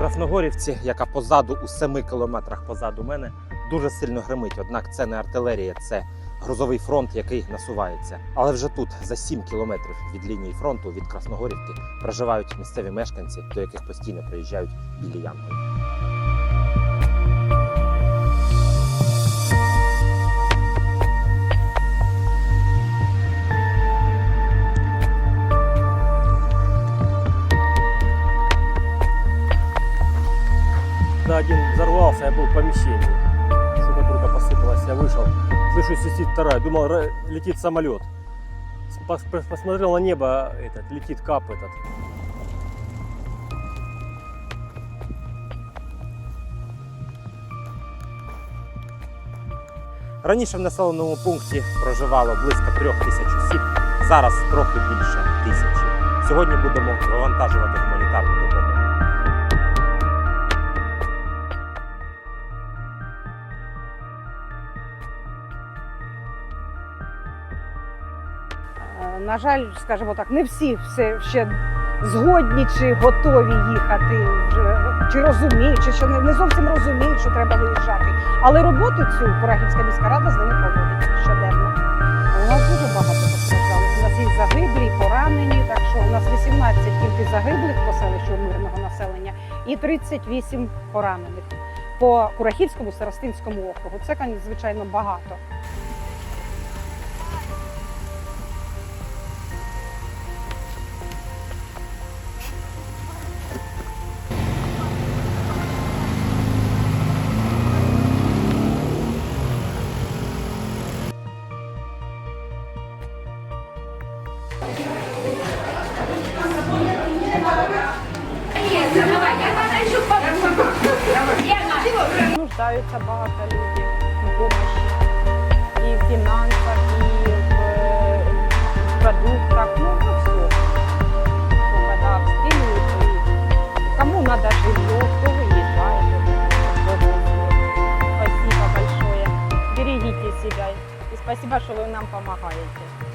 Красногорівці, яка позаду у 7 кілометрах позаду мене, дуже сильно гримить. Однак це не артилерія, це грозовий фронт, який насувається. Але вже тут, за 7 кілометрів від лінії фронту, від Красногорівки, проживають місцеві мешканці, до яких постійно приїжджають білі янголи. Да, один взорвался, я был в помещении. Штукатурка посыпалась, я вышел. Слышу, свистит вторая. Думал, ра- летит самолет. С- пос- пос- Посмотрел на небо, этот, летит кап этот. Раніше в населеному пункті проживало близько трьох тисяч осіб, зараз трохи більше тисячі. Сьогодні будемо вивантажувати гуманітарну На жаль, скажімо так, не всі все ще згодні чи готові їхати, чи розуміють, чи що не, не зовсім розуміють, що треба виїжджати. Але роботу цю Курахівська міська рада з ними проводить щоденно. У нас дуже багато постраждалих. У нас є загиблі, поранені, так що у нас 18 тільки загиблих по селищу мирного населення і 38 поранених по Курахівському старостинському округу. Це, звичайно, багато. Нуждаються багато людей в помощи. І в фінансах, і в, е, в продуктах, ну, ну все. Ну, когда обстрілюють, і кому надо жилье, кто выезжает. Спасибо большое. Берегите себя. И спасибо, что вы нам помогаете.